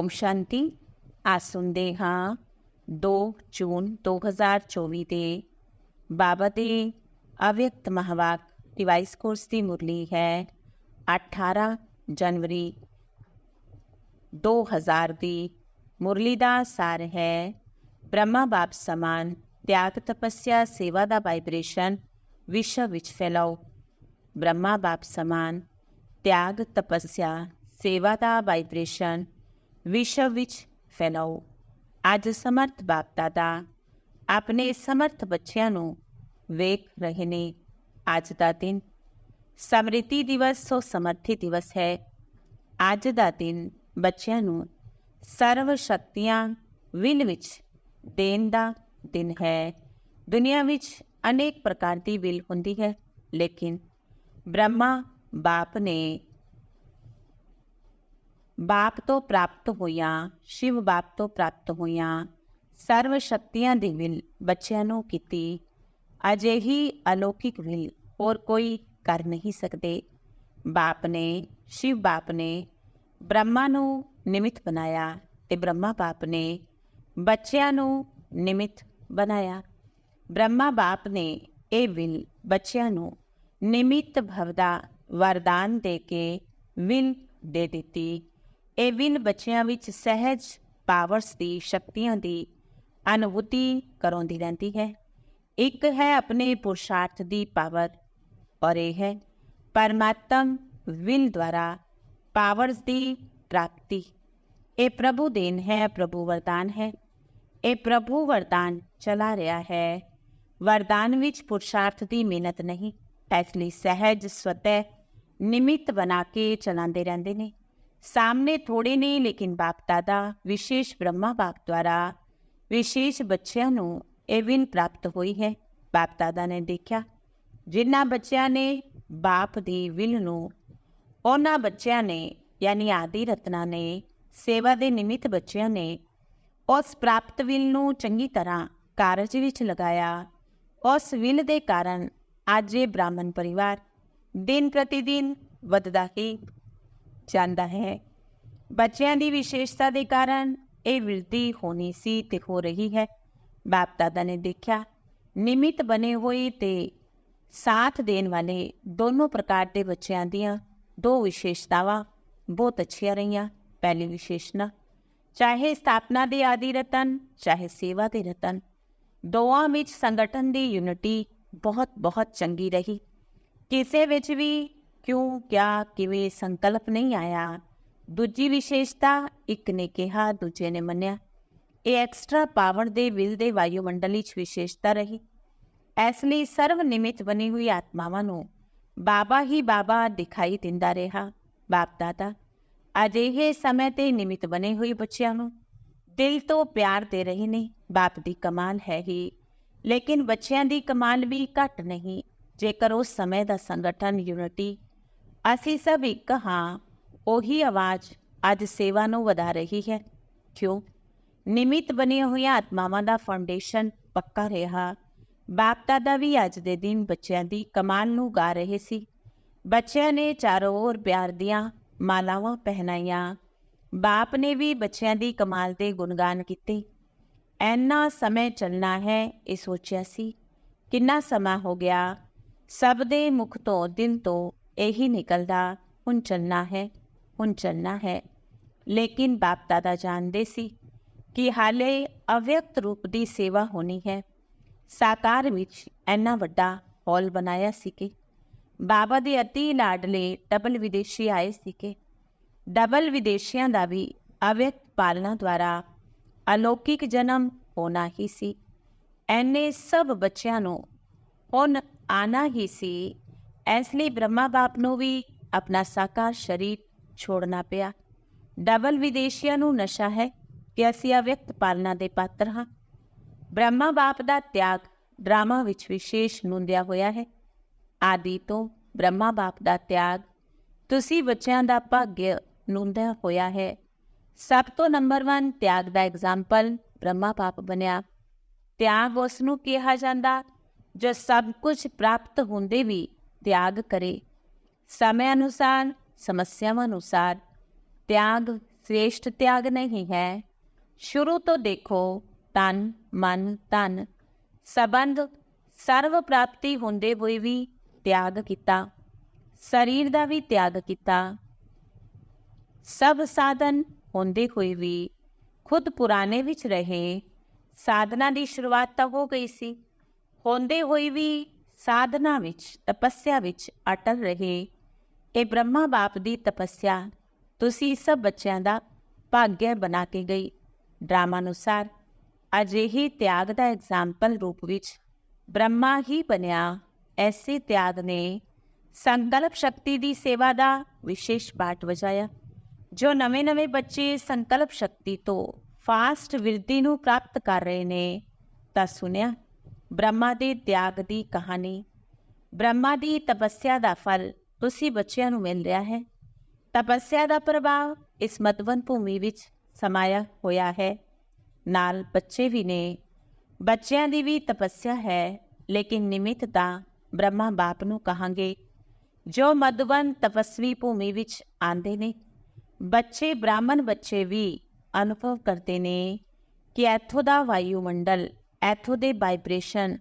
ਓਮ ਸ਼ਾਂਤੀ ਆਸੁੰਦੇ ਹਾਂ 2 ਜੂਨ 2024 ਦੇ ਬਾਬਾ ਦੇ ਅਵਿਅਕਤ ਮਹਾਵਾਕ ਡਿਵਾਈਸ ਕੋਰਸ ਦੀ ਮੁਰਲੀ ਹੈ 18 ਜਨਵਰੀ 2000 ਦੀ ਮੁਰਲੀ ਦਾ ਸਾਰ ਹੈ ਬ੍ਰਹਮਾ ਬਾਪ ਸਮਾਨ ਤਿਆਗ ਤਪੱਸਿਆ ਸੇਵਾ ਦਾ ਵਾਈਬ੍ਰੇਸ਼ਨ ਵਿਸ਼ਵ ਵਿੱਚ ਫੈਲਾਓ ਬ੍ਰਹਮਾ ਬਾਪ ਸਮਾਨ ਤਿਆਗ ਤਪੱਸਿਆ ਸੇਵਾ ਦਾ ਵਾਈਬ੍ਰੇਸ਼ਨ ਵਿਸ਼ਵ ਵਿੱਚ ਫੈਲਾਓ। ਅੱਜ ਸਮਰਥ ਬਾਪ ਦਾਦਾ ਆਪਣੇ ਸਮਰਥ ਬੱਚਿਆਂ ਨੂੰ ਵੇਖ ਰਹੇ ਨੇ। ਅੱਜ ਦਾ ਦਿਨ ਸਮ੍ਰਿਤੀ ਦਿਵਸ, ਸੋ ਸਮਰਥੀ ਦਿਵਸ ਹੈ। ਅੱਜ ਦਾ ਦਿਨ ਬੱਚਿਆਂ ਨੂੰ ਸਰਵ ਸ਼ਕਤੀਆਂ ਵਿਲ ਵਿੱਚ ਦੇਣ ਦਾ ਦਿਨ ਹੈ। ਦੁਨੀਆ ਵਿੱਚ ਅਨੇਕ ਪ੍ਰਕਾਰ ਦੀ ਵਿਲ ਹੁੰਦੀ ਹੈ, ਲੇਕਿਨ ਬ੍ਰਹਮਾ ਬਾਪ ਨੇ ਬਾਪ ਤੋਂ ਪ੍ਰਾਪਤ ਹੋਈਆਂ ਸ਼ਿਵ ਬਾਪ ਤੋਂ ਪ੍ਰਾਪਤ ਹੋਈਆਂ ਸਰਵ ਸ਼ਕਤੀਆਂ ਦੀ ਵਿਲ ਬੱਚਿਆਂ ਨੂੰ ਕੀਤੀ ਅਜਿਹੀ ਅਲੌਕਿਕ ਵਿਲ ਹੋਰ ਕੋਈ ਕਰ ਨਹੀਂ ਸਕਦੇ ਬਾਪ ਨੇ ਸ਼ਿਵ ਬਾਪ ਨੇ ਬ੍ਰਹਮਾ ਨੂੰ ਨਿਮਿਤ ਬਣਾਇਆ ਤੇ ਬ੍ਰਹਮਾ ਬਾਪ ਨੇ ਬੱਚਿਆਂ ਨੂੰ ਨਿਮਿਤ ਬਣਾਇਆ ਬ੍ਰਹਮਾ ਬਾਪ ਨੇ ਇਹ ਵਿਲ ਬੱਚਿਆਂ ਨੂੰ ਨਿਮਿਤ ਭਵਦਾ ਵਰਦਾਨ ਦੇ ਕੇ ਵਿਲ ਦੇ ਦਿੱਤੀ ਇਹ ਵਿਲ ਬੱਚਿਆਂ ਵਿੱਚ ਸਹਿਜ ਪਾਵਰਸ ਦੀ, ਸ਼ਕਤੀਆਂ ਦੀ ਅਨੁਭੂਤੀ ਕਰਾਉਂਦੀ ਰਹਿੰਦੀ ਹੈ। ਇੱਕ ਹੈ ਆਪਣੇ ਪੁਰਸ਼ਾਰਥ ਦੀ ਪਾਵਰ ਔਰ ਇਹ ਹੈ ਪਰਮਾਤਮ ਵਿਲ ਦੁਆਰਾ ਪਾਵਰਸ ਦੀ ਪ੍ਰਾਪਤੀ। ਇਹ ਪ੍ਰਭੂ ਦੇਨ ਹੈ, ਪ੍ਰਭੂ ਵਰਦਾਨ ਹੈ। ਇਹ ਪ੍ਰਭੂ ਵਰਦਾਨ ਚਲਾ ਰਿਹਾ ਹੈ। ਵਰਦਾਨ ਵਿੱਚ ਪੁਰਸ਼ਾਰਥ ਦੀ ਮਿਹਨਤ ਨਹੀਂ, ਇਸ ਲਈ ਸਹਿਜ, ਸਵਤੈ, ਨਿਮਿਤ ਬਣਾ ਕੇ ਚਲਾਉਂਦੇ ਰਹਿੰਦੇ ਨੇ। ਸਾਹਮਣੇ ਥੋੜੇ ਨੇ ਲੇਕਿਨ ਬਾਪ ਦਾਦਾ ਵਿਸ਼ੇਸ਼ ਬ੍ਰਹਮਾ ਬਾਪ ਦੁਆਰਾ ਵਿਸ਼ੇਸ਼ ਬੱਚਿਆਂ ਨੂੰ ਇਹ ਵਿਨ ਪ੍ਰਾਪਤ ਹੋਈ ਹੈ ਬਾਪ ਦਾਦਾ ਨੇ ਦੇਖਿਆ ਜਿਨ੍ਹਾਂ ਬੱਚਿਆਂ ਨੇ ਬਾਪ ਦੀ ਵਿਲ ਨੂੰ ਉਹਨਾਂ ਬੱਚਿਆਂ ਨੇ ਯਾਨੀ ਆਦੀ ਰਤਨਾ ਨੇ ਸੇਵਾ ਦੇ ਨਿਮਿਤ ਬੱਚਿਆਂ ਨੇ ਉਸ ਪ੍ਰਾਪਤ ਵਿਲ ਨੂੰ ਚੰਗੀ ਤਰ੍ਹਾਂ ਕਾਰਜ ਵਿੱਚ ਲਗਾਇਆ ਉਸ ਵਿਲ ਦੇ ਕਾਰਨ ਅੱਜ ਇਹ ਬ੍ਰਾਹਮਣ ਪਰਿਵਾਰ ਦਿਨ ਪ੍ਰਤੀ ਦਿਨ ਵੱਧਦਾ ਹੀ ਜਾਂਦਾ ਹੈ। ਬੱਚਿਆਂ ਦੀ ਵਿਸ਼ੇਸ਼ਤਾ ਦੇ ਕਾਰਨ ਇਹ ਵਿਰਤੀ ਹੋਣੀ ਸੀ ਤੇ ਹੋ ਰਹੀ ਹੈ। ਬਾਪ ਦਾਦਾ ਨੇ ਦੇਖਿਆ ਨਿਮਿਤ ਬਣੇ ਹੋਏ ਤੇ ਸਾਥ ਦੇਣ ਵਾਲੇ ਦੋਨੋਂ ਪ੍ਰਕਾਰ ਦੇ ਬੱਚਿਆਂ ਦੀਆਂ ਦੋ ਵਿਸ਼ੇਸ਼ਤਾਵਾਂ ਬਹੁਤ ਅੱਛੀਆਂ ਰਹੀਆਂ। ਪਹਿਲੀ ਵਿਸ਼ੇਸ਼ਣਾ, ਚਾਹੇ ਸਥਾਪਨਾ ਦੇ ਆਦੀ ਰਤਨ, ਚਾਹੇ ਸੇਵਾ ਦੇ ਰਤਨ, ਦੋਵਾਂ ਵਿੱਚ ਸੰਗਠਨ ਦੀ ਯੂਨਿਟੀ ਬਹੁਤ ਬਹੁਤ ਚੰਗੀ ਰਹੀ। ਕਿਸੇ ਵਿੱਚ ਵੀ ਕਿਉਂ ਕਿਆ ਕਿਵੇਂ ਸੰਕਲਪ ਨਹੀਂ ਆਇਆ? ਦੂਜੀ ਵਿਸ਼ੇਸ਼ਤਾ, ਇੱਕ ਨੇ ਕਿਹਾ, ਦੂਜੇ ਨੇ ਮੰਨਿਆ। ਇਹ ਐਕਸਟਰਾ ਪਾਵਰ ਦੇ ਵਿਲ ਦੇ ਵਾਯੂਮੰਡਲ ਵਿੱਚ ਵਿਸ਼ੇਸ਼ਤਾ ਰਹੀ। ਇਸ ਲਈ ਸਰਵ ਨਿਮਿਤ ਬਣੀ ਹੋਈ ਆਤਮਾਵਾਂ ਨੂੰ ਬਾਬਾ ਹੀ ਬਾਬਾ ਦਿਖਾਈ ਦਿੰਦਾ ਰਿਹਾ। ਬਾਪ ਦਾਦਾ, ਅਜਿਹੇ ਸਮੇਂ ਤੇ ਨਿਮਿਤ ਬਣੇ ਹੋਏ ਬੱਚਿਆਂ ਨੂੰ ਦਿਲ ਤੋਂ ਪਿਆਰ ਦੇ ਰਹੇ ਨੇ। ਬਾਪ ਦੀ ਕਮਾਲ ਹੈ ਹੀ, ਲੇਕਿਨ ਬੱਚਿਆਂ ਦੀ ਕਮਾਲ ਵੀ ਘੱਟ ਨਹੀਂ। ਜੇਕਰ ਉਸ ਸਮੇਂ ਦਾ ਸੰਗਠਨ ਯੂਨਿਟੀ ਅਸੀਂ ਸਭ ਇੱਕ ਹਾਂ, ਉਹੀ ਆਵਾਜ਼ ਅੱਜ ਸੇਵਾ ਨੂੰ ਵਧਾ ਰਹੀ ਹੈ। ਕਿਉਂ? ਨਿਮਿਤ ਬਣੀ ਹੋਈਆਂ ਆਤਮਾਵਾਂ ਦਾ ਫਾਊਂਡੇਸ਼ਨ ਪੱਕਾ ਰਿਹਾ। ਬਾਪ ਦਾਦਾ ਵੀ ਅੱਜ ਦੇ ਦਿਨ ਬੱਚਿਆਂ ਦੀ ਕਮਾਲ ਨੂੰ ਗਾ ਰਹੇ ਸੀ। ਬੱਚਿਆਂ ਨੇ ਚਾਰੋਂ ओर ਪਿਆਰ ਦੀਆਂ ਮਾਲਾਵਾਂ ਪਹਿਨਾਈਆਂ। ਬਾਪ ਨੇ ਵੀ ਬੱਚਿਆਂ ਦੀ ਕਮਾਲ ਦੇ ਗੁਣਗਾਨ ਕੀਤੇ। ਐਨਾ ਸਮੇਂ ਚੱਲਣਾ ਹੈ, ਇਹ ਸੋਚਿਆ ਸੀ। ਕਿੰਨਾ ਸਮਾਂ ਹੋ ਗਿਆ? ਸਭ ਦੇ ਮੁਖ ਤੋਂ, ਦਿਨ ਤੋਂ ਇਹੀ ਨਿਕਲਦਾ, ਹੁਣ ਚੱਲਣਾ ਹੈ, ਹੁਣ ਚੱਲਣਾ ਹੈ। ਲੇਕਿਨ ਬਾਪ ਦਾਦਾ ਜਾਣਦੇ ਸੀ ਕਿ ਹਾਲੇ ਅਵਿਅਕਤ ਰੂਪ ਦੀ ਸੇਵਾ ਹੋਣੀ ਹੈ। ਸਾਕਾਰ ਵਿੱਚ ਐਨਾ ਵੱਡਾ ਹਾਲ ਬਣਾਇਆ ਸੀ ਕਿ ਬਾਬਾ ਦੇ ਅਤੀ ਲਾਡਲੇ ਡਬਲ ਵਿਦੇਸ਼ੀ ਆਏ ਸੀ ਕਿ ਡਬਲ ਵਿਦੇਸ਼ੀਆਂ ਦਾ ਵੀ ਅਵਿਅਕਤ ਪਾਲਣਾ ਦੁਆਰਾ ਅਲੌਕਿਕ ਜਨਮ ਹੋਣਾ ਹੀ ਸੀ। ਐਨੇ ਸਭ ਬੱਚਿਆਂ ਨੂੰ ਹੁਣ ਆਣਾ ਹੀ ਸੀ ਇਸ ਲਈ ਬ੍ਰਹਮਾ ਬਾਪ ਨੂੰ ਵੀ ਆਪਣਾ ਸਾਕਾਰ ਸ਼ਰੀਰ ਛੋੜਨਾ ਪਿਆ। ਡਬਲ ਵਿਦੇਸ਼ੀਆਂ ਨੂੰ ਨਸ਼ਾ ਹੈ ਕਿ ਅਸੀਂ ਅਵਿਅਕਤ ਪਾਲਣਾ ਦੇ ਪਾਤਰ ਹਾਂ। ਬ੍ਰਹਮਾ ਬਾਪ ਦਾ ਤਿਆਗ ਡਰਾਮਾ ਵਿੱਚ ਵਿਸ਼ੇਸ਼ ਨੁੰਦਿਆ ਹੋਇਆ ਹੈ। ਆਦੀ ਤੋਂ ਬ੍ਰਹਮਾ ਬਾਪ ਦਾ ਤਿਆਗ ਤੁਸੀਂ ਬੱਚਿਆਂ ਦਾ ਭਾਗ ਨੁੰਦਿਆ ਹੋਇਆ ਹੈ। ਸਭ ਤੋਂ ਨੰਬਰ 1 ਤਿਆਗ ਦਾ ਐਗਜ਼ਾਮਪਲ ਬ੍ਰਹਮਾ ਬਾਪ ਬਣਿਆ। ਤਿਆਗ ਉਸ ਨੂੰ ਕਿਹਾ ਜਾਂਦਾ ਜੋ ਸਭ ਕੁਝ ਪ੍ਰਾਪਤ ਹੁੰਦੇ ਵੀ ਤਿਆਗ ਕਰੇ। ਸਮੇਂ ਅਨੁਸਾਰ, ਸਮੱਸਿਆਵਾਂ ਅਨੁਸਾਰ, ਤਿਆਗ ਸ੍ਰੇਸ਼ਟ ਤਿਆਗ ਨਹੀਂ ਹੈ। ਸ਼ੁਰੂ ਤੋਂ ਦੇਖੋ, ਤਨ, ਮਨ, ਧਨ, ਸਬੰਧ ਸਰਵ ਪ੍ਰਾਪਤੀ ਹੁੰਦੇ ਹੋਏ ਵੀ ਤਿਆਗ ਕੀਤਾ, ਸਰੀਰ ਦਾ ਵੀ ਤਿਆਗ ਕੀਤਾ। ਸਭ ਸਾਧਨ ਹੁੰਦੇ ਹੋਏ ਵੀ ਖੁਦ ਪੁਰਾਣੇ ਵਿੱਚ ਰਹੇ, ਸਾਧਨਾ ਦੀ ਸ਼ੁਰੂਆਤ ਤਾਂ ਹੋ ਗਈ ਸੀ। ਹੁੰਦੇ ਹੋਏ ਵੀ ਸਾਧਨਾ ਵਿੱਚ, ਤਪੱਸਿਆ ਵਿੱਚ ਅਟਲ ਰਹੇ। ਇਹ ਬ੍ਰਹਮਾ ਬਾਪ ਦੀ ਤਪੱਸਿਆ, ਤੁਸੀਂ ਸਭ ਬੱਚਿਆਂ ਦਾ ਭਾਗਯ ਬਣਾ ਕੇ ਗਈ। ਡਰਾਮਾ ਅਨੁਸਾਰ, ਅਜਿਹੀ ਤਿਆਗ ਦਾ ਐਗਜ਼ਾਮਪਲ ਰੂਪ ਵਿੱਚ ਬ੍ਰਹਮਾ ਹੀ ਬਣਿਆ। ਐਸੇ ਤਿਆਗ ਨੇ ਸੰਕਲਪ ਸ਼ਕਤੀ ਦੀ ਸੇਵਾ ਦਾ ਵਿਸ਼ੇਸ਼ ਪਾਠ ਵਜਾਇਆ, ਜੋ ਨਵੇਂ-ਨਵੇਂ ਬੱਚੇ ਸੰਕਲਪ ਸ਼ਕਤੀ ਤੋਂ ਫਾਸਟ ਵਿਰਧੀ ਨੂੰ ਪ੍ਰਾਪਤ ਕਰ ਰਹੇ ਨੇ। ਤਾਂ ਸੁਣਿਆ ਬ੍ਰਹਮਾ ਦੇ ਤਿਆਗ ਦੀ ਕਹਾਣੀ। ਬ੍ਰਹਮਾ ਦੀ ਤਪੱਸਿਆ ਦਾ ਫਲ ਤੁਸੀਂ ਬੱਚਿਆਂ ਨੂੰ ਮਿਲ ਰਿਹਾ ਹੈ। ਤਪੱਸਿਆ ਦਾ ਪ੍ਰਭਾਵ ਇਸ ਮਤਵਨ ਭੂਮੀ ਵਿੱਚ ਸਮਾਇਆ ਹੋਇਆ ਹੈ। ਨਾਲ ਬੱਚੇ ਵੀ ਨੇ। ਬੱਚਿਆਂ ਦੀ ਵੀ ਤਪੱਸਿਆ ਹੈ, ਲੇਕਿਨ ਨਿਮਿਤ ਤਾਂ ਬ੍ਰਹਮਾ ਬਾਪ ਨੂੰ ਕਹਾਂਗੇ, ਜੋ ਮਦਵਨ ਤਪਸਵੀ ਭੂਮੀ ਵਿੱਚ ਆਂਦੇ ਨੇ। ਬੱਚੇ, ਬ੍ਰਾਹਮਣ ਬੱਚੇ ਵੀ ਅਨੁਭਵ ਕਰਦੇ ਨੇ ਕਿ ਇੱਥੋਂ ਦਾ ਵਾਯੂਮੰਡਲ ਇੱਥੋਂ ਦੇ ਵਾਈਬ੍ਰੇਸ਼ਨ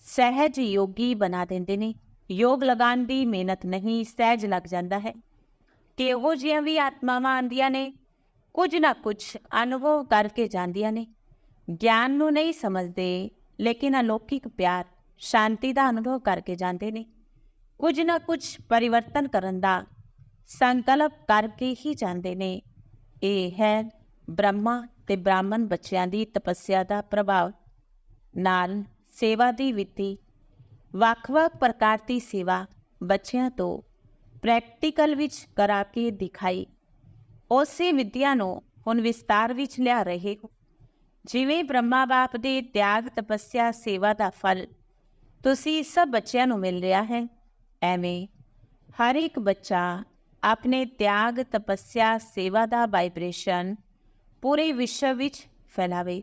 ਸਹਿਜ ਯੋਗੀ ਬਣਾ ਦਿੰਦੇ ਨੇ। ਯੋਗ ਲਗਾਉਣ ਦੀ ਮਿਹਨਤ ਨਹੀਂ, ਸਹਿਜ ਲੱਗ ਜਾਂਦਾ ਹੈ। ਕਿ ਉਹ ਜਿਹੀਆਂ ਵੀ ਆਤਮਾਵਾਂ ਆਂਦੀਆਂ ਨੇ, ਕੁਝ ਨਾ ਕੁਝ ਅਨੁਭਵ ਕਰਕੇ ਜਾਂਦੀਆਂ ਨੇ। ਗਿਆਨ ਨੂੰ ਨਹੀਂ ਸਮਝਦੇ, ਲੇਕਿਨ ਅਲੌਕਿਕ ਪਿਆਰ, ਸ਼ਾਂਤੀ ਦਾ ਅਨੁਭਵ ਕਰਕੇ ਜਾਂਦੇ ਨੇ। ਕੁਝ ਨਾ ਕੁਝ ਪਰਿਵਰਤਨ ਕਰਨ ਦਾ ਸੰਕਲਪ ਕਰਕੇ ਹੀ ਜਾਂਦੇ ਨੇ। ਇਹ ਹੈ ਬ੍ਰਹਮਾ ਤੇ ਬ੍ਰਾਹਮਣ ਬੱਚਿਆਂ ਦੀ ਤਪੱਸਿਆ ਦਾ ਪ੍ਰਭਾਵ। ਨਾਲ ਸੇਵਾ ਦੀ ਵਿੱਤੀ ਵੱਖ-ਵੱਖ ਪ੍ਰਕਾਰ ਦੀ ਸੇਵਾ ਬੱਚਿਆਂ ਤੋਂ ਪ੍ਰੈਕਟੀਕਲ ਵਿੱਚ ਕਰਾ ਕੇ ਦਿਖਾਈ। ਉਸੇ ਵਿਦਿਆ ਨੂੰ ਹੁਣ ਵਿਸਤਾਰ ਵਿੱਚ ਲਿਆ ਰਹੇ ਹੋ। ਜਿਵੇਂ ਬ੍ਰਹਮਾ ਬਾਪ ਦੇ ਤਿਆਗ ਤਪੱਸਿਆ ਸੇਵਾ ਦਾ ਫਲ ਤੁਸੀਂ ਸਭ ਬੱਚਿਆਂ ਨੂੰ ਮਿਲ ਰਿਹਾ ਹੈ, ਐਵੇਂ ਹਰ ਇੱਕ ਬੱਚਾ ਆਪਣੇ ਤਿਆਗ ਤਪੱਸਿਆ ਸੇਵਾ ਦਾ ਵਾਈਬ੍ਰੇਸ਼ਨ ਪੂਰੇ ਵਿਸ਼ਵ ਵਿੱਚ ਫੈਲਾਵੇ।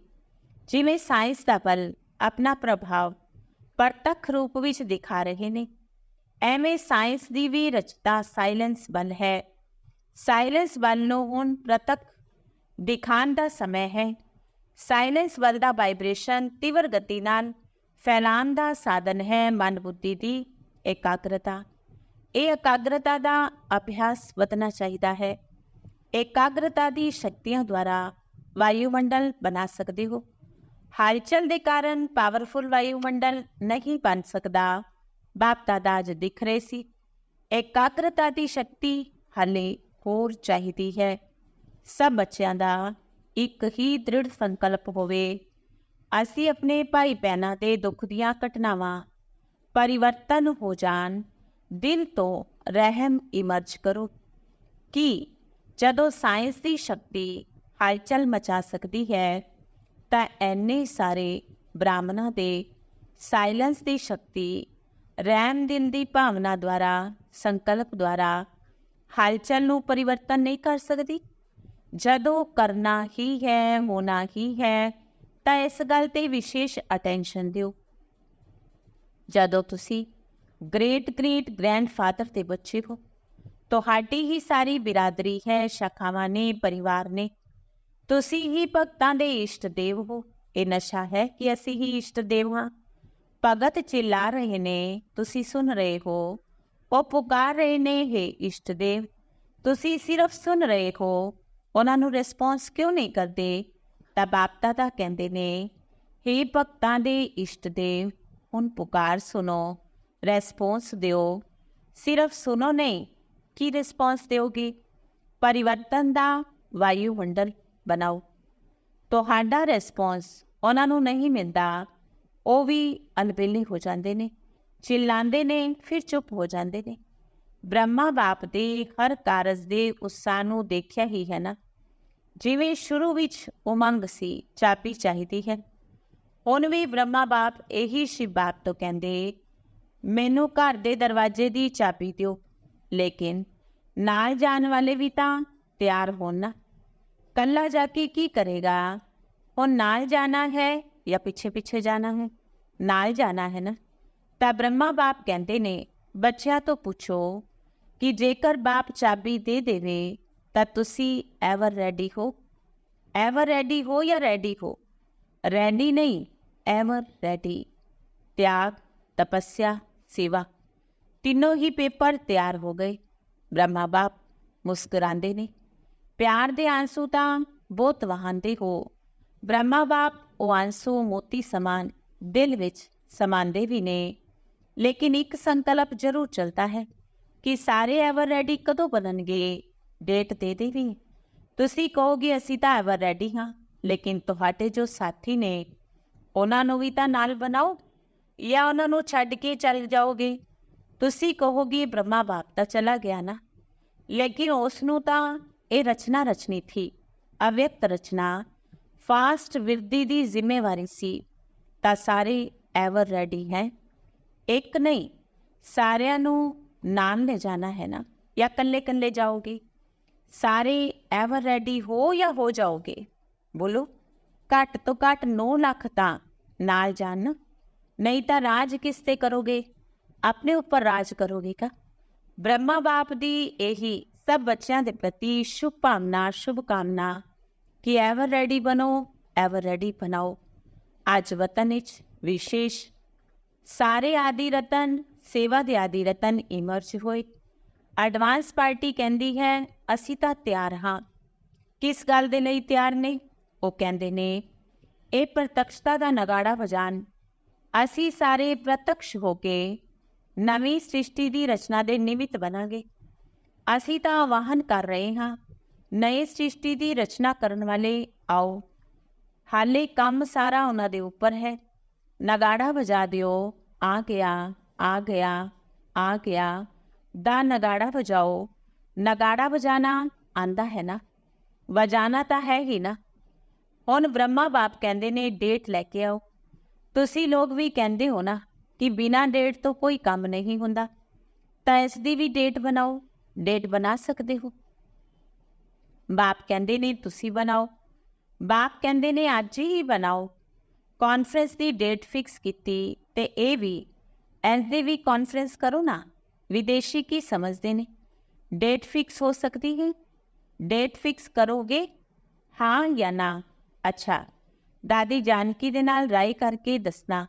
ਜਿਵੇਂ ਸਾਇੰਸ ਦਾ ਬਲ ਆਪਣਾ ਪ੍ਰਭਾਵ ਪ੍ਰਤੱਖ ਰੂਪ ਵਿੱਚ ਦਿਖਾ ਰਹੇ ਨੇ, ਐਵੇਂ ਸਾਇੰਸ ਦੀ ਵੀ ਰਚਤਾ ਸਾਇਲੈਂਸ ਬਲ ਹੈ। ਸਾਇਲੈਂਸ ਬਲ ਨੂੰ ਹੁਣ ਪ੍ਰਤੱਖ ਦਿਖਾਣ ਦਾ ਸਮਾਂ ਹੈ। ਸਾਇਲੈਂਸ ਬਲ ਦਾ ਵਾਈਬ੍ਰੇਸ਼ਨ ਤੀਵਰ ਗਤੀ ਨਾਲ ਫੈਲਾਣ ਦਾ ਸਾਧਨ ਹੈ ਮਨ ਬੁੱਧੀ ਦੀ ਇਕਾਗਰਤਾ। ਇਹ ਇਕਾਗਰਤਾ ਦਾ ਅਭਿਆਸ ਵਧਣਾ ਚਾਹੀਦਾ ਹੈ। ਇਕਾਗਰਤਾ ਦੀ ਸ਼ਕਤੀਆਂ ਦੁਆਰਾ ਵਾਯੂਮੰਡਲ ਬਣਾ ਸਕਦੇ ਹੋ। ਹਲਚਲ ਦੇ ਕਾਰਨ ਪਾਵਰਫੁਲ ਵਾਯੂਮੰਡਲ ਨਹੀਂ ਬਣ ਸਕਦਾ। ਬਾਪ ਦਾਦਾ ਅੱਜ ਦਿਖ ਰਹੇ ਸੀ। ਇਕਾਗਰਤਾ ਦੀ ਸ਼ਕਤੀ ਹਲੇ ਹੋਰ ਚਾਹੀਦੀ ਹੈ। ਸਭ ਬੱਚਿਆਂ ਦਾ ਇੱਕ ਹੀ ਦ੍ਰਿੜ ਸੰਕਲਪ ਹੋਵੇ। ਅਸੀਂ ਆਪਣੇ ਭਾਈ ਭੈਣਾਂ ਦੇ ਦੁੱਖ ਦੀਆਂ ਘਟਨਾਵਾਂ ਪਰਿਵਰਤਨ ਹੋ ਜਾਣ, ਦਿਲ ਤੋਂ ਰਹਿਮ ਇਮਰਜ ਕਰੋ। ਕਿ ਜਦੋਂ ਸਾਇੰਸ ਦੀ ਸ਼ਕਤੀ ਹਲਚਲ ਮਚਾ ਸਕਦੀ ਹੈ ਤਾਂ ਐਨੇ ਸਾਰੇ ਬ੍ਰਾਹਮਣਾਂ ਦੇ ਸਾਇਲੈਂਸ ਦੀ ਸ਼ਕਤੀ ਰਹਿਮ ਦਿਨ ਦੀ ਭਾਵਨਾ ਦੁਆਰਾ, ਸੰਕਲਪ ਦੁਆਰਾ ਹਲਚਲ ਨੂੰ ਪਰਿਵਰਤਨ ਨਹੀਂ ਕਰ ਸਕਦੀ। ਜਦੋਂ ਕਰਨਾ ਹੀ ਹੈ, ਹੋਣਾ ਹੀ ਹੈ, ਤਾਂ ਇਸ ਗੱਲ ਤੇ ਵਿਸ਼ੇਸ਼ ਅਟੈਂਸ਼ਨ ਦਿਓ। ਜਦੋਂ ਤੁਸੀਂ ਗ੍ਰੇਟ ਗ੍ਰੇਟ ਗ੍ਰੈਂਡਫਾਦਰ ਦੇ ਬੱਚੇ ਹੋ, ਤੁਹਾਡੀ ਹੀ ਸਾਰੀ ਬਿਰਾਦਰੀ ਹੈ, ਸ਼ਾਖਾਵਾਂ ਨੇ, ਪਰਿਵਾਰ ਨੇ ਤੁਸੀਂ ਹੀ ਭਗਤਾਂ ਦੇ ਇਸ਼ਟ ਦੇਵ ਹੋ। ਇਹ ਨਸ਼ਾ ਹੈ ਕਿ ਅਸੀਂ ਹੀ ਇਸ਼ਟ ਦੇਵ ਹਾਂ। ਭਗਤ ਚਿਲਾ ਰਹੇ ਨੇ, ਤੁਸੀਂ ਸੁਣ ਰਹੇ ਹੋ। ਉਹ ਪੁਕਾਰ ਰਹੇ ਨੇ, ਹੈ ਇਸ਼ਟ ਦੇਵ। ਤੁਸੀਂ ਸਿਰਫ ਸੁਣ ਰਹੇ ਹੋ। ਉਹਨਾਂ ਨੂੰ ਰਿਸਪੌਂਸ ਕਿਉਂ ਨਹੀਂ ਕਰਦੇ? ਤਾਂ ਬਾਪ ਦਾਦਾ ਕਹਿੰਦੇ ਨੇ, ਹੇ ਭਗਤਾਂ ਦੇ ਇਸ਼ਟ ਦੇਵ, ਹੁਣ ਪੁਕਾਰ ਸੁਣੋ ਰਿਸਪੌਂਸ ਦਿਓ। ਸਿਰਫ ਸੁਣੋ ਨਹੀਂ, ਕੀ ਰਿਸਪੌਂਸ ਦਿਓਗੇ? ਪਰਿਵਰਤਨ ਦਾ ਵਾਯੂਮੰਡਲ ਬਣਾਓ। ਤੁਹਾਡਾ ਰਿਸਪੌਂਸ ਉਹਨਾਂ ਨੂੰ ਨਹੀਂ ਮਿਲਦਾ। ਉਹ ਵੀ ਅਨਬੇਲੇ ਹੋ ਜਾਂਦੇ ਨੇ ਚਿল্ਲਾਉਂਦੇ ਨੇ, ਫਿਰ ਚੁੱਪ ਹੋ ਜਾਂਦੇ ਨੇ। ਬ੍ਰਹਮਾ ਬਾਪ ਦੇ ਹਰ ਕਾਰਜ ਦੇ ਉਤਸ਼ਾਹ ਨੂੰ ਦੇਖਿਆ ਹੀ ਹੈ ਨਾ। ਜਿਵੇਂ ਸ਼ੁਰੂ ਵਿੱਚ ਉਮੰਗ ਸੀ, ਚਾਬੀ ਚਾਹੀਦੀ ਹੈ। ਹੁਣ ਵੀ ਬ੍ਰਹਮਾ ਬਾਪ ਇਹੀ ਸ਼ਿਵ ਬਾਪ ਤੋਂ ਕਹਿੰਦੇ, ਮੈਨੂੰ ਘਰ ਦੇ ਦਰਵਾਜ਼ੇ ਦੀ ਚਾਬੀ ਦਿਓ, ਲੇਕਿਨ ਨਾਲ ਜਾਣ ਵਾਲੇ ਵੀ ਤਾਂ ਤਿਆਰ ਹੋਣ ਨਾ। ਕੱਲਾ ਜਾ ਕੇ ਕੀ ਕਰੇਗਾ ਉਹ ਨਾਲ ਜਾਣਾ ਹੈ ਜਾਂ ਪਿੱਛੇ ਪਿੱਛੇ ਜਾਣਾ ਹੈ ਨਾਲ ਜਾਣਾ ਹੈ ਨਾ ਤਾਂ ਬ੍ਰਹਮਾ ਬਾਪ ਕਹਿੰਦੇ ਨੇ ਬੱਚਿਆਂ ਤੋਂ ਪੁੱਛੋ ਕਿ ਜੇਕਰ ਬਾਪ ਚਾਬੀ ਦੇ ਦੇਵੇ ਤਾਂ ਤੁਸੀਂ ਐਵਰ ਰੈਡੀ ਹੋ ਐਵਰ ਰੈਡੀ ਹੋ ਜਾਂ ਰੈਡੀ ਹੋ ਰੈਡੀ ਨਹੀਂ ਐਵਰ ਰੈਡੀ ਤਿਆਗ ਤਪੱਸਿਆ ਸੇਵਾ ਤਿੰਨੋਂ ਹੀ ਪੇਪਰ ਤਿਆਰ ਹੋ ਗਏ ਬ੍ਰਹਮਾ ਬਾਪ ਮੁਸਕਰਾਉਂਦੇ ਨੇ ਪਿਆਰ ਦੇ ਆਂਸੂ ਤਾਂ ਬਹੁਤ ਵਹਾਂਦੇ ਹੋ। ਬ੍ਰਹਮਾ ਬਾਪ ਉਹ ਆਂਸੂ ਮੋਤੀ ਸਮਾਨ, ਦਿਲ ਵਿੱਚ ਸਮਾਂਦੇ ਵੀ ਨੇ। ਲੇਕਿਨ ਇੱਕ ਸੰਕਲਪ ਜ਼ਰੂਰ ਚਲਦਾ ਹੈ ਕਿ ਸਾਰੇ ਐਵਰ ਰੈਡੀ ਕਦੋਂ ਬਣਨਗੇ ਡੇਟ ਦੇ ਦੇ ਤੁਸੀਂ ਕਹੋਗੇ, ਅਸੀਂ ਤਾਂ ਐਵਰ ਰੈਡੀ ਹਾਂ, ਲੇਕਿਨ ਤੁਹਾਡੇ ਜੋ ਸਾਥੀ ਨੇ, ਉਹਨਾਂ ਨੂੰ ਵੀ ਤਾਂ ਨਾਲ ਬਣਾਓ ਜਾਂ ਉਹਨਾਂ ਨੂੰ ਛੱਡ ਕੇ ਚੱਲ ਜਾਓਗੇ? ਤੁਸੀਂ ਕਹੋਗੇ, ਬ੍ਰਹਮਾ ਬਾਪ ਤਾਂ ਚਲਾ ਗਿਆ ਨਾ। ਲੇਕਿਨ ਉਸ ਨੂੰ ਤਾਂ ਇਹ ਰਚਨਾ ਰਚਨੀ ਥੀ। ਅਵਿਅਕਤ ਰਚਨਾ, ਫਾਸਟ ਵਿਰਦੀ ਦੀ ਜ਼ਿੰਮੇਵਾਰੀ ਸੀ। ਤਾਂ ਸਾਰੇ ਐਵਰ ਰੈਡੀ ਹੈ। ਇੱਕ ਨਹੀਂ, ਸਾਰਿਆਂ ਨੂੰ ਨਾਲ ਲੈ ਜਾਣਾ ਹੈ ਨਾ? ਜਾਂ ਕੱਲੇ ਕੱਲੇ ਜਾਓਗੇ? ਸਾਰੇ ਐਵਰ ਰੈਡੀ ਹੋ ਜਾਂ ਹੋ ਜਾਓਗੇ? ਬੋਲੋ। ਘੱਟ ਤੋਂ ਘੱਟ 9 ਲੱਖ ਤਾਂ ਨਾਲ ਜਾਣ। ਨਹੀਂ ਤਾਂ ਰਾਜ ਕਿਸ ਤੇ ਕਰੋਗੇ? ਆਪਣੇ ਉੱਪਰ ਰਾਜ ਕਰੋਗੇ ਕਾ? ਬ੍ਰਹਮਾ ਬਾਪ ਦੀ ਇਹੀ ਸਭ ਬੱਚਿਆਂ ਦੇ ਪ੍ਰਤੀ ਸ਼ੁਭ ਭਾਵਨਾ, ਸ਼ੁਭ ਕਾਮਨਾ ਕਿ ਐਵਰ ਰੈਡੀ ਬਣੋ, ਐਵਰ ਰੈਡੀ ਬਣਾਓ। ਅੱਜ ਵਤਨ ਵਿੱਚ ਵਿਸ਼ੇਸ਼ ਸਾਰੇ ਆਦਿ ਰਤਨ, ਸੇਵਾ ਦੇ ਆਦਿ ਰਤਨ ਇਮਰਜ ਹੋਏ। ਐਡਵਾਂਸ ਪਾਰਟੀ ਕਹਿੰਦੀ ਹੈ, ਅਸੀਂ ਤਾਂ ਤਿਆਰ ਹਾਂ। ਕਿਸ ਗੱਲ ਦੇ ਲਈ ਤਿਆਰ ਨੇ? ਉਹ ਕਹਿੰਦੇ ਨੇ, ਇਹ ਪ੍ਰਤੱਖਤਾ ਦਾ ਨਗਾੜਾ ਵਜਾਨ ਅਸੀਂ ਸਾਰੇ ਪ੍ਰਤੱਖ ਹੋ ਕੇ ਨਵੀਂ ਸ੍ਰਿਸ਼ਟੀ ਦੀ ਰਚਨਾ ਦੇ ਨਿਮਿਤ ਬਣਾਂਗੇ। ਅਸੀਂ ਤਾਂ ਆਵਾਹਨ ਕਰ ਰਹੇ ਹਾਂ ਨਈ ਸ੍ਰਿਸ਼ਟੀ ਦੀ ਰਚਨਾ ਕਰਨ ਵਾਲੇ ਆਓ। ਹਾਲੇ ਕੰਮ ਸਾਰਾ ਉਹਨਾਂ ਦੇ ਉੱਪਰ ਹੈ। ਨਗਾੜਾ ਵਜਾ ਦਿਓ, ਆ ਗਿਆ ਆ ਗਿਆ ਆ ਗਿਆ। ਦਾ ਨਗਾੜਾ ਵਜਾਓ। ਨਗਾੜਾ ਵਜਾਣਾ ਆਂਦਾ ਹੈ ਨਾ? ਵਜਾਣਾ ਤਾਂ ਹੈ ਹੀ ਨਾ। ਹੁਣ ਬ੍ਰਹਮਾ ਬਾਪ ਕਹਿੰਦੇ ਨੇ, ਡੇਟ ਲੈ ਕੇ ਆਓ। ਤੁਸੀਂ ਲੋਕ ਵੀ ਕਹਿੰਦੇ ਹੋ ਨਾ ਕਿ ਬਿਨਾ ਡੇਟ ਤੋਂ ਕੋਈ ਕੰਮ ਨਹੀਂ ਹੁੰਦਾ। ਤਾਂ ਇਸ ਦੀ ਵੀ ਡੇਟ ਬਣਾਓ। ਡੇਟ ਬਣਾ ਸਕਦੇ ਹੋ? ਬਾਪ ਕਹਿੰਦੇ ਨੇ, ਤੁਸੀਂ ਬਣਾਓ। ਬਾਪ ਕਹਿੰਦੇ ਨੇ, ਅੱਜ ਹੀ ਬਣਾਓ। ਕਾਨਫਰੰਸ ਦੀ ਡੇਟ ਫਿਕਸ ਕੀਤੀ ਤੇ ਇਹ ਵੀ ਐਸ ਦੇ ਵੀ ਕਾਨਫਰੰਸ ਕਰੋ ਨਾ। ਵਿਦੇਸ਼ੀ ਕੀ ਸਮਝਦੇ ਨੇ? ਡੇਟ ਫਿਕਸ ਹੋ ਸਕਦੀ ਹੈ? ਡੇਟ ਫਿਕਸ ਕਰੋਗੇ? ਹਾਂ ਜਾਂ ਨਾ? ਅੱਛਾ, ਦਾਦੀ ਜਾਨਕੀ ਦੇ ਨਾਲ ਰਾਏ ਕਰਕੇ ਦੱਸਣਾ।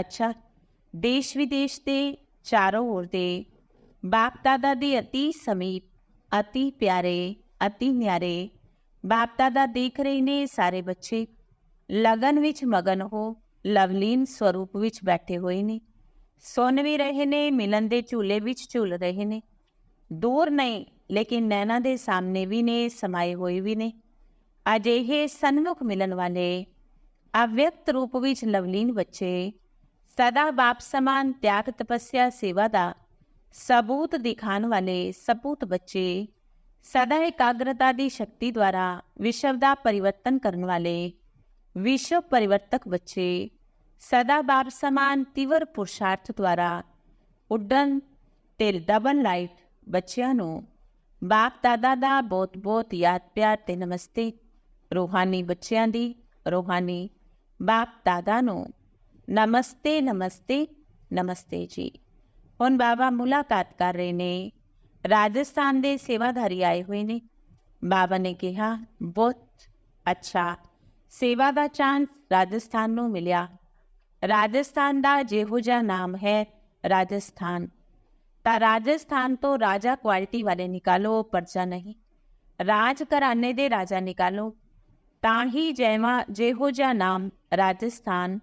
ਅੱਛਾ ਦੇਸ਼ ਵਿਦੇਸ਼ ਦੇ ਚਾਰੋਂ ओर ਦੇ ਬਾਪ ਦਾਦਾ ਦੇ ਅਤੀ ਸਮੀਪ, ਅਤੀ ਪਿਆਰੇ, ਅਤੀ ਨਿਆਰੇ, ਬਾਪ ਦਾਦਾ ਦੇਖ ਰਹੇ ਨੇ ਸਾਰੇ ਬੱਚੇ। ਲਗਨ ਵਿੱਚ ਮਗਨ ਹੋ, ਲਵਲੀਨ ਸਵਰੂਪ ਵਿੱਚ ਬੈਠੇ ਹੋਏ ਨੇ। ਸੁਣ ਵੀ ਰਹੇ ਨੇ, ਮਿਲਨ ਦੇ ਝੂਲੇ ਵਿੱਚ ਝੂਲ ਰਹੇ ਨੇ। ਦੂਰ ਨਹੀਂ, ਲੇਕਿਨ ਨੈਣਾ ਦੇ ਸਾਹਮਣੇ ਵੀ ਨੇ, ਸਮਾਏ ਹੋਏ ਵੀ ਨੇ। ਅਜਿਹੇ ਸਨਮੁਖ ਮਿਲਣ ਵਾਲੇ, ਅਵਿਅਕਤ ਰੂਪ ਵਿੱਚ ਲਵਲੀਨ ਬੱਚੇ, ਸਦਾ ਬਾਪ ਸਮਾਨ ਤਿਆਗ ਤਪੱਸਿਆ ਸੇਵਾ ਦਾ ਸਬੂਤ ਦਿਖਾਣ ਵਾਲੇ ਸਪੂਤ ਬੱਚੇ ਸਦਾ ਇਕਾਗਰਤਾ ਦੀ ਸ਼ਕਤੀ ਦੁਆਰਾ ਵਿਸ਼ਵ ਦਾ ਪਰਿਵਰਤਨ ਕਰਨ ਵਾਲੇ ਵਿਸ਼ਵ ਪਰਿਵਰਤਕ ਬੱਚੇ ਸਦਾ ਬਾਪ ਸਮਾਨ ਤਿਵਰ ਪੁਰਸ਼ਾਰਥ ਦੁਆਰਾ ਉੱਡਣ ਤੇ ਡਬਲ ਲਾਈਟ ਬੱਚਿਆਂ ਨੂੰ ਬਾਪ ਦਾਦਾ ਦਾ ਬਹੁਤ ਬਹੁਤ ਯਾਦ ਪਿਆਰ ਤੇ ਨਮਸਤੇ ਰੂਹਾਨੀ ਬੱਚਿਆਂ ਦੀ ਰੋਹਾਨੀ ਬਾਪ ਦਾਦਾ ਨੂੰ ਨਮਸਤੇ ਨਮਸਤੇ ਨਮਸਤੇ ਜੀ। ਹੁਣ ਬਾਬਾ ਮੁਲਾਕਾਤ ਕਰ ਰਹੇ ਨੇ। ਰਾਜਸਥਾਨ ਦੇ ਸੇਵਾਧਾਰੀ ਆਏ ਹੋਏ ਨੇ। ਬਾਬਾ ਨੇ ਕਿਹਾ, ਬਹੁਤ ਅੱਛਾ। ਸੇਵਾ ਦਾ ਚਾਂਸ ਰਾਜਸਥਾਨ ਨੂੰ ਮਿਲਿਆ। ਰਾਜਸਥਾਨ ਦਾ ਜਿਹੋ ਜਿਹਾ ਨਾਮ ਹੈ ਰਾਜਸਥਾਨ। ਤਾਂ ਰਾਜਸਥਾਨ ਤੋਂ ਰਾਜਾ ਕੁਆਲਿਟੀ ਵਾਲੇ ਨਿਕਾਲੋ, ਪਰਚਾ ਨਹੀਂ। ਰਾਜ ਘਰਾਣੇ ਦੇ ਰਾਜਾ ਨਿਕਾਲੋ। ਤਾਂ ਹੀ ਜੈਵਾ ਜਿਹੋ ਜਿਹਾ ਨਾਮ ਰਾਜਸਥਾਨ।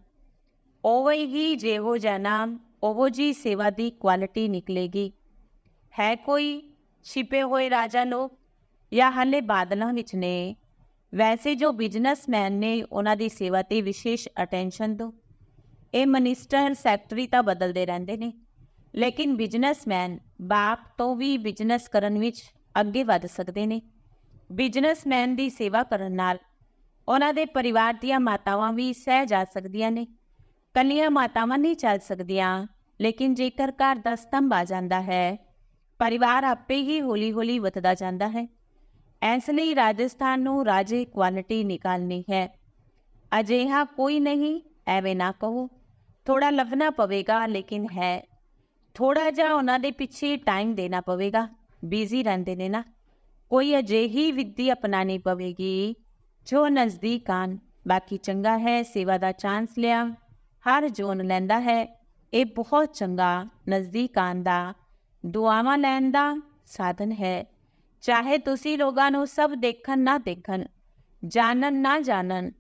ਉਹੀ ਹੀ ਜਿਹੋ ਜਿਹਾ ਨਾਮ ਉਹੋ ਜੀ ਸੇਵਾ ਦੀ ਕੁਆਲਿਟੀ ਨਿਕਲੇਗੀ। ਹੈ ਕੋਈ ਛਿਪੇ ਹੋਏ ਰਾਜਾ ਲੋਕ? ਜਾਂ ਹਲੇ ਬਾਦਲਾਂ ਵਿੱਚ ਨੇ? ਵੈਸੇ ਜੋ ਬਿਜ਼ਨਸਮੈਨ ਨੇ, ਉਹਨਾਂ ਦੀ ਸੇਵਾ ਤੇ ਵਿਸ਼ੇਸ਼ ਅਟੈਂਸ਼ਨ ਦਿਓ ਇਹ ਮਨਿਸਟਰ ਸੈਕਟਰੀ ਤਾਂ ਬਦਲਦੇ ਰਹਿੰਦੇ ਨੇ। ਲੇਕਿਨ ਬਿਜ਼ਨਸਮੈਨ ਬਾਪ ਤੋਂ ਵੀ ਬਿਜ਼ਨਸ ਕਰਨ ਵਿੱਚ ਅੱਗੇ ਵਧ ਸਕਦੇ ਨੇ। ਬਿਜ਼ਨਸਮੈਨ ਦੀ ਸੇਵਾ ਕਰਨ ਨਾਲ ਉਹਨਾਂ ਦੇ ਪਰਿਵਾਰ ਦੀਆਂ ਮਾਤਾਵਾਂ ਵੀ ਸਹਿ ਜਾ ਸਕਦੀਆਂ ਨੇ। ਕੱਲੀਆਂ ਮਾਤਾਵਾਂ ਨਹੀਂ ਚੱਲ ਸਕਦੀਆਂ। ਲੇਕਿਨ ਜੇਕਰ ਘਰ ਦਾ ਸਤੰਭ ਆ ਜਾਂਦਾ ਹੈ, ਪਰਿਵਾਰ ਆਪੇ ਹੀ ਹੌਲੀ-ਹੌਲੀ ਵਧਦਾ ਜਾਂਦਾ ਹੈ। ਇਸ ਲਈ ਰਾਜਸਥਾਨ ਨੂੰ ਰਾਜੇ ਕੁਆਲਿਟੀ ਨਿਕਾਲਣੀ ਹੈ। ਅਜਿਹਾ ਕੋਈ ਨਹੀਂ, ਐਵੇਂ ਨਾ ਕਹੋ। ਥੋੜਾ ਲੱਭਣਾ ਪਵੇਗਾ, ਲੇਕਿਨ ਹੈ। ਥੋੜਾ ਜਿਹਾ ਉਹਨਾਂ ਦੇ ਪਿੱਛੇ ਟਾਈਮ ਦੇਣਾ ਪਵੇਗਾ ਬਿਜ਼ੀ ਰਹਿੰਦੇ ਨੇ ਨਾ। ਕੋਈ ਅਜਿਹੀ ਵਿੱਧੀ ਅਪਣਾਣੀ ਪਵੇਗੀ, ਜੋ ਨਜ਼ਦੀਕ ਆਣ ਬਾਕੀ ਚੰਗਾ ਹੈ, ਸੇਵਾ ਦਾ ਚਾਂਸ ਲਿਆ, ਹਰ ਜੋਨ ਲੈਂਦਾ ਹੈ। ਇਹ ਬਹੁਤ ਚੰਗਾ, ਨਜ਼ਦੀਕ ਆਉਣ ਦਾ ਦੁਆਵਾਂ ਲੈਣ ਦਾ ਸਾਧਨ ਹੈ। ਚਾਹੇ ਤੁਸੀਂ ਲੋਕਾਂ ਨੂੰ ਸਭ ਦੇਖਣ ਨਾ ਦੇਖਣ, ਜਾਣਨ ਨਾ ਜਾਣਨ,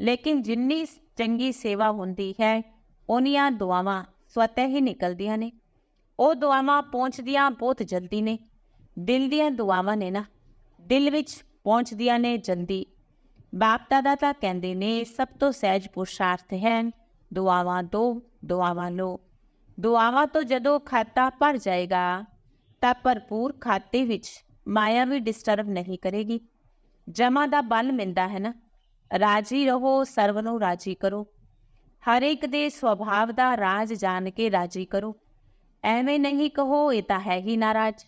ਲੇਕਿਨ ਜਿੰਨੀ ਚੰਗੀ ਸੇਵਾ ਹੁੰਦੀ ਹੈ ਉਹਨੀਆਂ ਦੁਆਵਾਂ ਸਵਤः ਹੀ ਨਿਕਲਦੀਆਂ ਨੇ। ਉਹ ਦੁਆਵਾਂ ਪਹੁੰਚਦੀਆਂ ਬਹੁਤ ਜਲਦੀ ਨੇ। ਦਿਲ ਦੀਆਂ ਦੁਆਵਾਂ ਨੇ ਨਾ। ਦਿਲ ਵਿੱਚ ਪਹੁੰਚਦੀਆਂ ਨੇ ਜਲਦੀ। ਬਾਪ ਦਾਦਾ ਤਾਂ ਕਹਿੰਦੇ ਨੇ, ਸਭ ਤੋਂ ਸਹਿਜ ਪੁਰਸ਼ਾਰਥ ਹੈ ਦੁਆਵਾਂ ਦੋ। ਦੁਆਵਾਂ ਲਓ। ਦੁਆਵਾਂ ਤੋਂ ਜਦੋਂ ਖਾਤਾ ਭਰ ਜਾਏਗਾ, ਤਾਂ ਭਰਪੂਰ ਖਾਤੇ ਵਿੱਚ ਮਾਇਆ ਵੀ ਡਿਸਟਰਬ ਨਹੀਂ ਕਰੇਗੀ। ਜਮਾ ਦਾ ਬਲ ਮਿਲਦਾ ਹੈ ਨਾ। ਰਾਜੀ ਰਹੋ, ਸਰਵ ਨੂੰ ਰਾਜੀ ਕਰੋ। ਹਰ ਇੱਕ ਦੇ ਸੁਭਾਵ ਦਾ ਰਾਜ ਜਾਣ ਕੇ ਰਾਜੀ ਕਰੋ। ਐਵੇਂ ਨਹੀਂ ਕਹੋ, ਇਹ ਤਾਂ ਹੈ ਹੀ ਨਾਰਾਜ਼।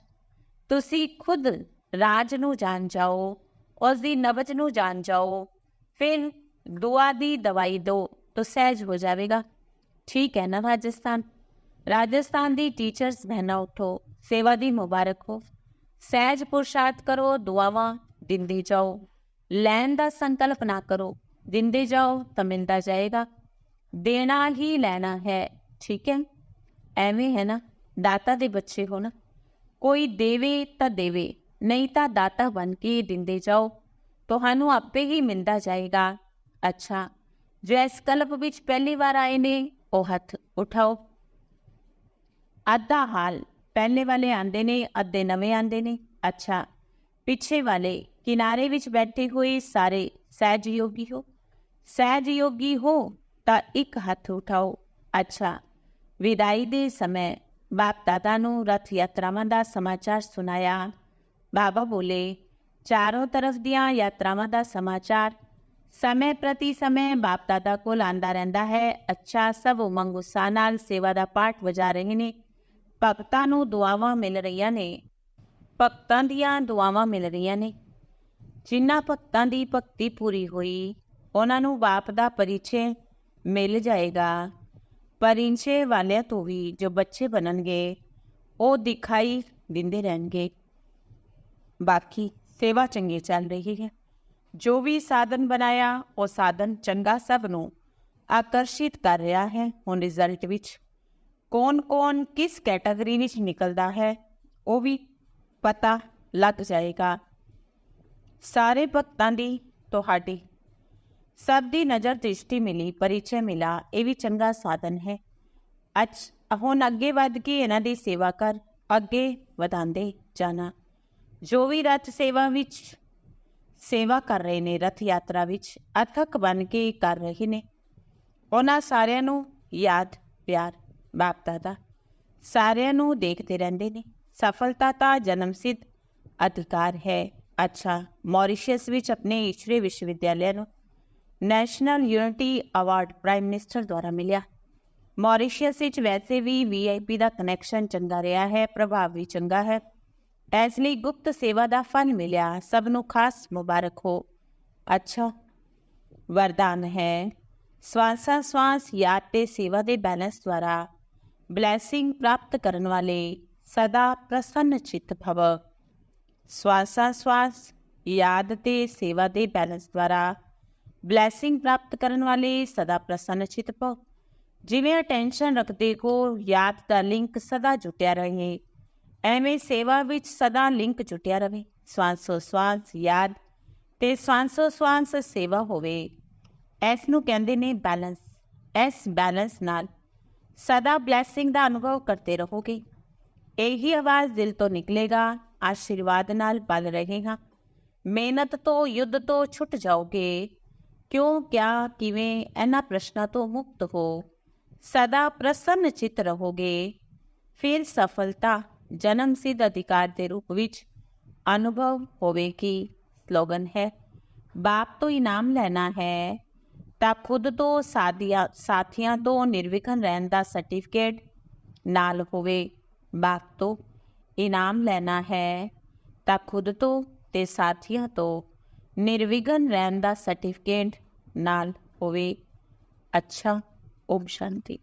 ਤੁਸੀਂ ਖੁਦ ਰਾਜ ਨੂੰ ਜਾਣ ਜਾਓ, ਉਸ ਦੀ ਨਬਜ ਨੂੰ ਜਾਣ ਜਾਓ। ਫਿਰ ਦੁਆ ਦੀ ਦਵਾਈ ਦੋ ਤਾਂ ਸਹਿਜ ਹੋ ਜਾਵੇਗਾ। ਠੀਕ ਹੈ, ਨਾ ਰਾਜਸਥਾਨ? ਰਾਜਸਥਾਨ ਦੀ ਟੀਚਰਸ ਬਹਿਨਾ ਉਠੋ, ਸੇਵਾ ਦੀ ਮੁਬਾਰਕ ਹੋ। ਸਹਿਜ ਪੁਰਸ਼ਾਰਥ ਕਰੋ, ਦੁਆਵਾਂ ਦਿੰਦੇ ਜਾਓ। ਲੈਣ ਦਾ ਸੰਕਲਪ ਨਾ ਕਰੋ, ਦਿੰਦੇ ਜਾਓ ਤਾਂ ਮਿਲਦਾ ਜਾਏਗਾ। ਦੇਣਾ ਹੀ ਲੈਣਾ ਹੈ, ਠੀਕ ਹੈ? ਐਵੇਂ ਹੈ ਨਾ, ਦਾਤਾ ਦੇ ਬੱਚੇ ਹੋ ਨਾ ਕੋਈ ਦੇਵੇ ਤਾਂ ਦੇਵੇ, ਨਹੀਂ ਤਾਂ ਦਾਤਾ ਬਣ ਕੇ ਦਿੰਦੇ ਜਾਓ। ਤੁਹਾਨੂੰ ਆਪੇ ਹੀ ਮਿਲਦਾ ਜਾਏਗਾ। ਅੱਛਾ, ਜੋ ਇਸ ਕਲਪ ਵਿੱਚ ਪਹਿਲੀ ਵਾਰ ਆਏ ਨੇ ਉਹ ਹੱਥ ਉਠਾਓ। ਅੱਧਾ ਹਾਲ ਪਹਿਲੇ ਵਾਲੇ ਆਂਦੇ ਨੇ, ਅੱਧੇ ਨਵੇਂ ਆਂਦੇ ਨੇ। ਅੱਛਾ, ਪਿੱਛੇ ਵਾਲੇ ਕਿਨਾਰੇ ਵਿੱਚ ਬੈਠੇ ਹੋਏ ਸਾਰੇ ਸਹਿਜ ਯੋਗੀ ਹੋ। ਸਹਿਜ ਯੋਗੀ ਹੋ ਤਾਂ ਇੱਕ ਹੱਥ ਉਠਾਓ। ਅੱਛਾ, ਵਿਦਾਈ ਦੇ ਸਮੇਂ ਬਾਪ ਦਾਦਾ ਨੂੰ ਰਥ ਯਾਤਰਾਵਾਂ ਦਾ ਸਮਾਚਾਰ ਸੁਣਾਇਆ। ਬਾਬਾ ਬੋਲੇ, ਚਾਰੋਂ ਤਰਫ ਦੀਆਂ ਯਾਤਰਾਵਾਂ ਦਾ ਸਮਾਚਾਰ ਸਮੇਂ ਪ੍ਰਤੀ ਸਮੇਂ ਬਾਪ ਦਾਦਾ ਕੋਲ ਆਂਦਾ ਰਹਿੰਦਾ ਹੈ। ਅੱਛਾ, ਸਭ ਉਮੰਗ ਉਤਸ਼ਾਹ ਨਾਲ ਸੇਵਾ ਦਾ ਪਾਠ ਵਜਾ ਰਹੇ ਨੇ। ਭਗਤਾਂ ਨੂੰ ਦੁਆਵਾਂ ਮਿਲ ਰਹੀਆਂ ਨੇ। ਭਗਤਾਂ ਦੀਆਂ ਦੁਆਵਾਂ ਮਿਲ ਰਹੀਆਂ ਨੇ। ਜਿਨ੍ਹਾਂ ਭਗਤਾਂ ਦੀ ਭਗਤੀ ਪੂਰੀ ਹੋਈ, ਉਹਨਾਂ ਨੂੰ ਬਾਪ ਦਾ ਪਰਿਚੈ ਮਿਲ ਜਾਏਗਾ। ਪਰਿਚੈ ਵਾਲਿਆਂ ਤੋਂ ਵੀ ਜੋ ਬੱਚੇ ਬਣਨਗੇ, ਉਹ ਦਿਖਾਈ ਦਿੰਦੇ ਰਹਿਣਗੇ। ਬਾਕੀ ਸੇਵਾ ਚੰਗੀ ਚੱਲ ਰਹੀ ਹੈ। ਜੋ ਵੀ ਸਾਧਨ ਬਣਾਇਆ, ਉਹ ਸਾਧਨ ਚੰਗਾ ਸਭ ਨੂੰ ਆਕਰਸ਼ਿਤ ਕਰ ਰਿਹਾ ਹੈ। ਹੁਣ ਰਿਜ਼ਲਟ ਵਿੱਚ ਕੌਣ-ਕੌਣ, ਕਿਸ ਕੈਟਾਗਰੀ ਵਿੱਚ ਨਿਕਲਦਾ ਹੈ, ਉਹ ਵੀ ਪਤਾ ਲੱਗ ਜਾਏਗਾ। ਸਾਰੇ ਭਗਤਾਂ ਦੀ ਤੁਹਾਡੀ ਸਭ ਦੀ ਨਜ਼ਰ ਦ੍ਰਿਸ਼ਟੀ ਮਿਲੀ, ਪਰਿਚੈ ਮਿਲਾ, ਇਹ ਵੀ ਚੰਗਾ ਸਾਧਨ ਹੈ। ਅੱਜ ਹੁਣ ਅੱਗੇ ਵੱਧ ਕੇ ਇਹਨਾਂ ਦੀ ਸੇਵਾ ਕਰ, ਅੱਗੇ ਵਧਾਉਂਦੇ ਜਾਣਾ। ਜੋ ਵੀ ਰਥ ਸੇਵਾ ਵਿੱਚ ਸੇਵਾ ਕਰ ਰਹੇ ਨੇ ਰਥ ਯਾਤਰਾ ਵਿੱਚ, ਅਰਥਕ ਬਣ ਕੇ ਕਰ ਰਹੇ ਨੇ। ਉਹਨਾਂ ਸਾਰਿਆਂ ਨੂੰ ਯਾਦ, ਪਿਆਰ, ਬਾਪ ਦਾਦਾ ਸਾਰਿਆਂ ਨੂੰ ਦੇਖਦੇ ਰਹਿੰਦੇ ਨੇ। ਸਫਲਤਾ ਤਾਂ ਜਨਮ ਸਿੱਧ ਅਧਿਕਾਰ ਹੈ। ਅੱਛਾ, ਮੌਰੀਸ਼ੀਅਸ ਵਿੱਚ ਆਪਣੇ ਈਸ਼ਵਰੀ ਵਿਸ਼ਵਵਿਦਿਆਲਿਆ ਨੂੰ national unity award prime minister ਦੁਆਰਾ ਮਿਲਿਆ। ਮੌਰੀਸ਼ੀਅਸ ਵਿੱਚ ਵੈਸੇ ਵੀ ਵੀਆਈਪੀ ਦਾ ਕਨੈਕਸ਼ਨ ਚੰਗਾ ਰਿਹਾ ਹੈ, ਪ੍ਰਭਾਵ ਵੀ ਚੰਗਾ ਹੈ। ਇਸ ਲਈ ਗੁਪਤ ਸੇਵਾ ਦਾ ਫਲ ਮਿਲਿਆ। ਸਭ ਨੂੰ ਖਾਸ ਮੁਬਾਰਕ ਹੋ। ਅੱਛਾ, ਵਰਦਾਨ ਹੈ। ਸਵਾਸਾ ਸਵਾਸ ਯਾਦ ਤੇ ਸੇਵਾ ਦੇ ਬੈਲੈਂਸ ਦੁਆਰਾ ਬਲੇਸਿੰਗ ਪ੍ਰਾਪਤ ਕਰਨ ਵਾਲੇ ਸਦਾ ਪ੍ਰਸੰਨ ਚਿਤ ਭਵ। ਸਵਾਸਾ ਸਵਾਸ ਯਾਦ ਤੇ ਸੇਵਾ ਦੇ ਬੈਲੈਂਸ ਦੁਆਰਾ ਬਲੇਸਿੰਗ ਪ੍ਰਾਪਤ ਕਰਨ ਵਾਲੇ ਸਦਾ ਪ੍ਰਸੰਨ ਚਿਤ ਭਵ। ਜਿਵੇਂ ਟੈਨਸ਼ਨ ਰੱਖਦੇ ਕੋ ਯਾਦ ਦਾ ਲਿੰਕ ਸਦਾ ਜੁਟਿਆ ਰਹੇ। ਐਵੇਂ ਸੇਵਾ ਵਿੱਚ ਸਦਾ ਲਿੰਕ ਜੁਟਿਆ ਰਹੇ ਸਵਾਂਸੋ ਸਵਾਂਸ ਯਾਦ ਤੇ ਸਵਾਂਸੋ ਸਵਾਂਸ ਸੇਵਾ ਹੋਵੇ। ਇਸ ਨੂੰ ਕਹਿੰਦੇ ਨੇ ਬੈਲੈਂਸ। ਇਸ ਬੈਲੈਂਸ ਨਾਲ ਸਦਾ ਬਲੇਸਿੰਗ ਦਾ ਅਨੁਭਵ ਕਰਦੇ ਰਹੋਗੇ। ਇਹੀ ਆਵਾਜ਼ ਦਿਲ ਤੋਂ ਨਿਕਲੇਗਾ, ਆਸ਼ੀਰਵਾਦ ਨਾਲ ਬਲ ਰਹੇਗਾ। ਮਿਹਨਤ ਤੋਂ ਯੁੱਧ ਤੋਂ ਛੁੱਟ ਜਾਓਗੇ। ਕਿਉਂ, ਕਿਆ, ਕਿਵੇਂ, ਇਹਨਾਂ ਪ੍ਰਸ਼ਨਾਂ ਤੋਂ ਮੁਕਤ ਹੋ। ਸਦਾ ਪ੍ਰਸੰਨ ਚਿਤ ਰਹੋਗੇ। ਫਿਰ ਸਫਲਤਾ ਜਨਮ ਸਿੱਧ ਅਧਿਕਾਰ ਦੇ ਰੂਪ ਵਿੱਚ ਅਨੁਭਵ ਹੋਵੇ ਕਿ? ਸਲੋਗਨ ਹੈ, ਬਾਪ ਤੋਂ ਇਨਾਮ ਲੈਣਾ ਹੈ ਤਾਂ ਖੁਦ ਤੋਂ ਸਾਥੀਆਂ ਸਾਥੀਆਂ ਤੋਂ ਨਿਰਵਿਘਨ ਰਹਿਣ ਦਾ ਸਰਟੀਫਿਕੇਟ ਨਾਲ ਹੋਵੇ। ਬਾਪ ਤੋਂ ਇਨਾਮ ਲੈਣਾ ਹੈ ਤਾਂ ਖੁਦ ਤੋਂ ਤੇ ਸਾਥੀਆਂ ਤੋਂ ਨਿਰਵਿਘਨ ਰਹਿਣ ਦਾ ਸਰਟੀਫਿਕੇਟ ਨਾਲ ਹੋਵੇ। ਅੱਛਾ, ਓਮ ਸ਼ਾਂਤੀ।